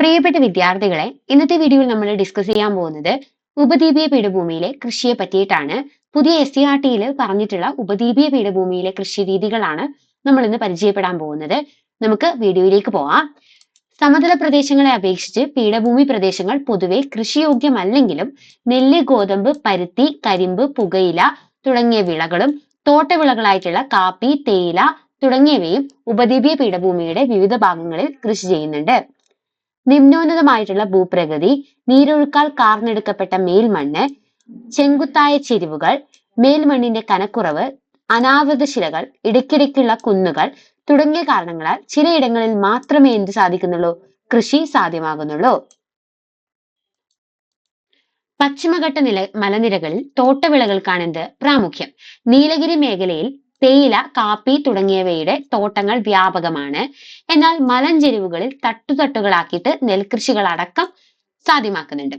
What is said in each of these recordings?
പ്രിയപ്പെട്ട വിദ്യാർത്ഥികളെ ഇന്നത്തെ വീഡിയോയിൽ നമ്മൾ ഡിസ്കസ് ചെയ്യാൻ പോകുന്നത് ഉപദ്വീപീയ പീഠഭൂമിയിലെ കൃഷിയെ പറ്റിയിട്ടാണ്. പുതിയ എസ് സി ആർ ടിയിൽ പറഞ്ഞിട്ടുള്ള ഉപദ്വീപീയ പീഠഭൂമിയിലെ കൃഷി രീതികളാണ് നമ്മൾ ഇന്ന് പരിചയപ്പെടാൻ പോകുന്നത്. നമുക്ക് വീഡിയോയിലേക്ക് പോവാം. സമതല പ്രദേശങ്ങളെ അപേക്ഷിച്ച് പീഠഭൂമി പ്രദേശങ്ങൾ പൊതുവെ കൃഷിയോഗ്യമല്ലെങ്കിലും നെല്ല് ഗോതമ്പ് പരുത്തി കരിമ്പ് പുകയില തുടങ്ങിയ വിളകളും തോട്ടവിളകളായിട്ടുള്ള കാപ്പി തേയില തുടങ്ങിയവയും ഉപദ്വീപീയ പീഠഭൂമിയുടെ വിവിധ ഭാഗങ്ങളിൽ കൃഷി ചെയ്യുന്നുണ്ട്. നിമ്നോന്നതമായിട്ടുള്ള ഭൂപ്രകൃതി നീരൊഴുക്കാൽ കാർന്നെടുക്കപ്പെട്ട മേൽമണ്ണ് ചെങ്കുത്തായ ചെരിവുകൾ മേൽമണ്ണിന്റെ കനക്കുറവ് അനാവൃത ശിലകൾ ഇടയ്ക്കിടയ്ക്കുള്ള കുന്നുകൾ തുടങ്ങിയ കാരണങ്ങളാൽ ചിലയിടങ്ങളിൽ മാത്രമേ എന്ത് സാധിക്കുന്നുള്ളൂ? കൃഷി സാധ്യമാകുന്നുള്ളൂ. പശ്ചിമഘട്ട നില മലനിരകളിൽ തോട്ടവിളകൾക്കാണ് എന്ത്? പ്രാമുഖ്യം. നീലഗിരി മേഖലയിൽ തേയില കാപ്പി തുടങ്ങിയവയുടെ തോട്ടങ്ങൾ വ്യാപകമാണ്. എന്നാൽ മലഞ്ചെരിവുകളിൽ തട്ടുതട്ടുകളാക്കിയിട്ട് നെൽകൃഷികൾ അടക്കം സാധ്യമാക്കുന്നുണ്ട്.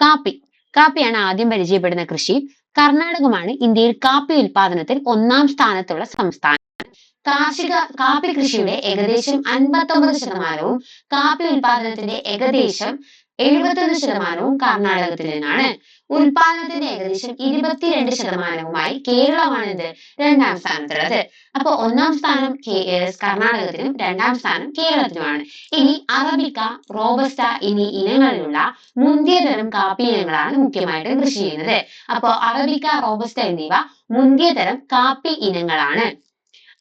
കാപ്പി. കാപ്പിയാണ് ആദ്യം പരിചയപ്പെടുന്ന കൃഷി. കർണാടകമാണ് ഇന്ത്യയിൽ കാപ്പി ഉൽപാദനത്തിൽ ഒന്നാം സ്ഥാനത്തുള്ള സംസ്ഥാനം. കാർഷിക കാപ്പി കൃഷിയുടെ ഏകദേശം അൻപത്തൊമ്പത് ശതമാനവും കാപ്പി ഉൽപാദനത്തിന്റെ ഏകദേശം എഴുപത്തൊന്ന് ശതമാനവും കർണാടകത്തിൽ നിന്നാണ്. ഉൽപാദനത്തിന്റെ ഏകദേശം ഇരുപത്തിരണ്ട് ശതമാനവുമായി കേരളമാണ് ഇത് രണ്ടാം സ്ഥാനത്തുള്ളത്. അപ്പൊ ഒന്നാം സ്ഥാനം കർണാടകത്തിനും രണ്ടാം സ്ഥാനം കേരളത്തിനുമാണ്. ഇനി അറബിക്ക റോബസ്റ്റ എന്നീ ഇനങ്ങളിലുള്ള മുന്തിയ തരം കാപ്പി ഇനങ്ങളാണ് മുഖ്യമായിട്ട് കൃഷി ചെയ്യുന്നത്. അപ്പോ അറബിക്ക റോബസ്റ്റ എന്നിവ മുന്തിയ തരം കാപ്പി ഇനങ്ങളാണ്.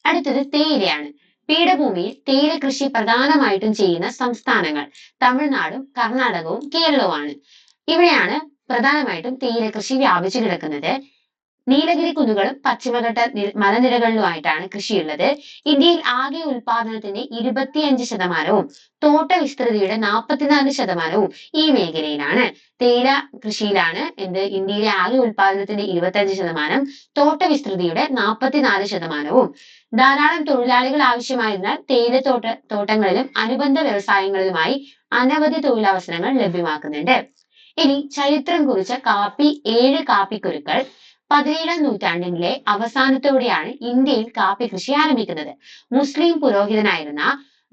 അടുത്തത് തേയിലയാണ്. പീഠഭൂമിയിൽ തേയില കൃഷി പ്രധാനമായിട്ടും ചെയ്യുന്ന സംസ്ഥാനങ്ങൾ തമിഴ്നാടും കർണാടകവും കേരളവുമാണ്. ഇവിടെയാണ് പ്രധാനമായിട്ടും തേയില കൃഷി വ്യാപിച്ചു കിടക്കുന്നത്. നീലഗിരി കുന്നുകളും പശ്ചിമഘട്ട മലനിരകളിലുമായിട്ടാണ് കൃഷിയുള്ളത്. ഇന്ത്യയിൽ ആകെ ഉൽപാദനത്തിന്റെ ഇരുപത്തിയഞ്ച് ശതമാനവും തോട്ട വിസ്തൃതിയുടെ നാൽപ്പത്തിനാല് ശതമാനവും ഈ മേഖലയിലാണ്. തേയില കൃഷിയിലാണ് എന്ത് ഇന്ത്യയിലെ ആകെ ഉൽപാദനത്തിന്റെ ഇരുപത്തിയഞ്ച് ശതമാനം തോട്ട വിസ്തൃതിയുടെ നാൽപ്പത്തിനാല് ശതമാനവും. ധാരാളം തൊഴിലാളികൾ ആവശ്യമായതിനാൽ തേയില തോട്ട തോട്ടങ്ങളിലും അനുബന്ധ വ്യവസായങ്ങളിലുമായി അനവധി തൊഴിലവസരങ്ങൾ ലഭ്യമാക്കുന്നുണ്ട്. ഇനി ചരിത്രം കുറിച്ച കാപ്പി ഏഴ് കാപ്പിക്കുരുക്കൾ പതിനേഴാം നൂറ്റാണ്ടിലെ അവസാനത്തോടെയാണ് ഇന്ത്യയിൽ കാപ്പി കൃഷി ആരംഭിക്കുന്നത്. മുസ്ലിം പുരോഹിതനായിരുന്ന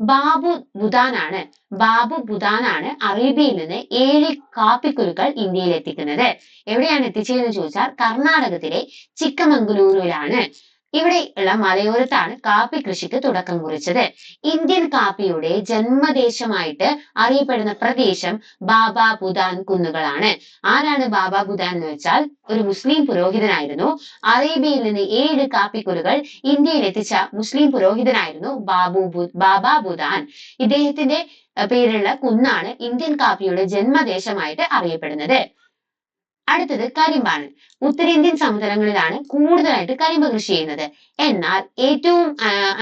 ബാബു ബുദാനാണ് ബാബു ബുദാനാണ് അറേബ്യയിൽ നിന്ന് ഏഴ് കാപ്പിക്കുരുക്കൾ ഇന്ത്യയിൽ എത്തിക്കുന്നത്. എവിടെയാണ് എത്തിച്ചതെന്ന് ചോദിച്ചാൽ കർണാടകത്തിലെ ചിക്കമംഗലൂരുവിലാണ് ഇവിടെ ഉള്ള മലയോരത്താണ് കാപ്പി കൃഷിക്ക് തുടക്കം കുറിച്ചത്. ഇന്ത്യൻ കാപ്പിയുടെ ജന്മദേശമായിട്ട് അറിയപ്പെടുന്ന പ്രദേശം ബാബ ബുദാൻ കുന്നുകളാണ്. ആരാണ് ബാബ ബുദാൻ എന്ന് വെച്ചാൽ ഒരു മുസ്ലിം പുരോഹിതനായിരുന്നു. അറേബ്യയിൽ നിന്ന് ഏഴ് കാപ്പിക്കുലുകൾ ഇന്ത്യയിൽ എത്തിച്ച മുസ്ലിം പുരോഹിതനായിരുന്നു ബാബു ബാബ ബുദാൻ. ഇദ്ദേഹത്തിന്റെ പേരുള്ള കുന്നാണ് ഇന്ത്യൻ കാപ്പിയുടെ ജന്മദേശമായിട്ട് അറിയപ്പെടുന്നത്. അടുത്തത് കരിമ്പാണ്. ഉത്തരേന്ത്യൻ സമതലങ്ങളിലാണ് കൂടുതലായിട്ട് കരിമ്പ് കൃഷി ചെയ്യുന്നത്. എന്നാൽ ഏറ്റവും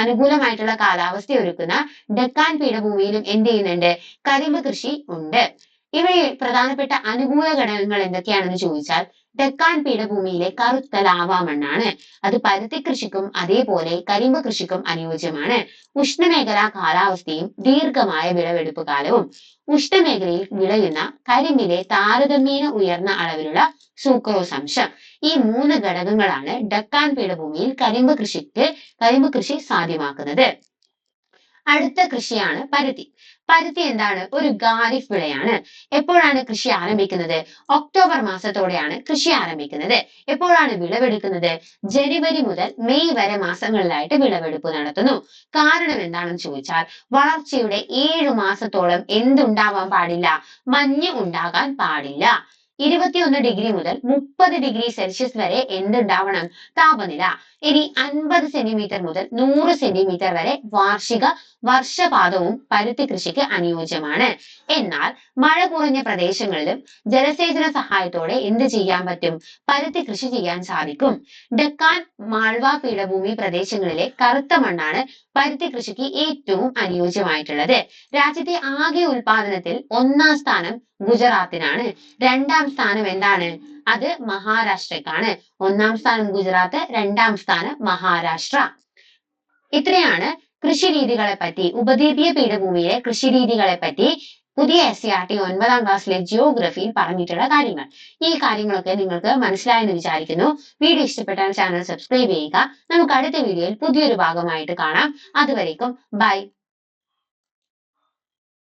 അനുകൂലമായിട്ടുള്ള കാലാവസ്ഥ ഒരുക്കുന്ന ഡെക്കാൻ പീഠഭൂമിയിലും എന്ത് ചെയ്യുന്നുണ്ട്? കരിമ്പ് കൃഷി ഉണ്ട്. ഇവയിൽ പ്രധാനപ്പെട്ട അനുകൂല ഘടകങ്ങൾ എന്തൊക്കെയാണെന്ന് ചോദിച്ചാൽ ഡെക്കാൻ പീഠഭൂമിയിലെ കറുത്ത ലാവാ മണ്ണാണ് അത് പരുത്തി കൃഷിക്കും അതേപോലെ കരിമ്പ് കൃഷിക്കും അനുയോജ്യമാണ്. ഉഷ്ണമേഖലാ കാലാവസ്ഥയും ദീർഘമായ വിളവെടുപ്പ് കാലവും. ഉഷ്ണമേഖലയിൽ വിളയുന്ന കരിമ്പിലെ താരതമ്യേന ഉയർന്ന അളവിലുള്ള സൂക്രോസ് അംശം. ഈ മൂന്ന് ഘടകങ്ങളാണ് ഡക്കാൻ പീഠഭൂമിയിൽ കരിമ്പ് കൃഷിക്ക് കരിമ്പ് കൃഷി സാധ്യമാക്കുന്നത്. അടുത്ത കൃഷിയാണ് പരുത്തി. പരുത്തി എന്താണ്? ഒരു ഖാരിഫ് വിളയാണ്. എപ്പോഴാണ് കൃഷി ആരംഭിക്കുന്നത്? ഒക്ടോബർ മാസത്തോടെയാണ് കൃഷി ആരംഭിക്കുന്നത്. എപ്പോഴാണ് വിളവെടുക്കുന്നത്? ജനുവരി മുതൽ മെയ് വരെ മാസങ്ങളിലായിട്ട് വിളവെടുപ്പ് നടത്തുന്നു. കാരണം എന്താണെന്ന് ചോദിച്ചാൽ വളർച്ചയുടെ ഏഴു മാസത്തോളം എന്തുണ്ടാവാൻ പാടില്ല? മഞ്ഞ് ഉണ്ടാകാൻ പാടില്ല. ഇരുപത്തിയൊന്ന് ഡിഗ്രി മുതൽ മുപ്പത് ഡിഗ്രി സെൽഷ്യസ് വരെ എന്തുണ്ടാവണം? താപനില. ഇനി അൻപത് സെന്റിമീറ്റർ മുതൽ നൂറ് സെന്റിമീറ്റർ വരെ വാർഷിക വർഷപാതവും പരുത്തി കൃഷിക്ക് അനുയോജ്യമാണ്. എന്നാൽ മഴ കുറഞ്ഞ പ്രദേശങ്ങളിലും ജലസേചന സഹായത്തോടെ എന്ത് ചെയ്യാൻ പറ്റും? പരുത്തി കൃഷി ചെയ്യാൻ സാധിക്കും. ഡക്കാൻ മാൾവ പീഠഭൂമി പ്രദേശങ്ങളിലെ കറുത്ത മണ്ണാണ് പരുത്തി കൃഷിക്ക് ഏറ്റവും അനുയോജ്യമായിട്ടുള്ളത്. രാജ്യത്തെ ആകെ ഉൽപാദനത്തിൽ ഒന്നാം സ്ഥാനം ഗുജറാത്തിനാണ്. രണ്ടാം സ്ഥാനം എന്താണ്? അത് മഹാരാഷ്ട്രക്കാണ് ഒന്നാം സ്ഥാനം ഗുജറാത്ത് രണ്ടാം സ്ഥാനം മഹാരാഷ്ട്ര. ഇത്രയാണ് കൃഷി രീതികളെ പറ്റി ഉപദ്വീപീയ പീഠഭൂമിയിലെ കൃഷി രീതികളെ പറ്റി പുതിയ എസ് സി ആർ ടി ഒൻപതാം ക്ലാസ്സിലെ ജിയോഗ്രഫിയിൽ പറഞ്ഞിട്ടുള്ള കാര്യങ്ങൾ. ഈ കാര്യങ്ങളൊക്കെ നിങ്ങൾക്ക് മനസ്സിലായെന്ന് വിചാരിക്കുന്നു. വീഡിയോ ഇഷ്ടപ്പെട്ടാൽ ചാനൽ സബ്സ്ക്രൈബ് ചെയ്യുക. നമുക്ക് അടുത്ത വീഡിയോയിൽ പുതിയൊരു ഭാഗമായിട്ട് കാണാം. അതുവരേക്കും ബൈ.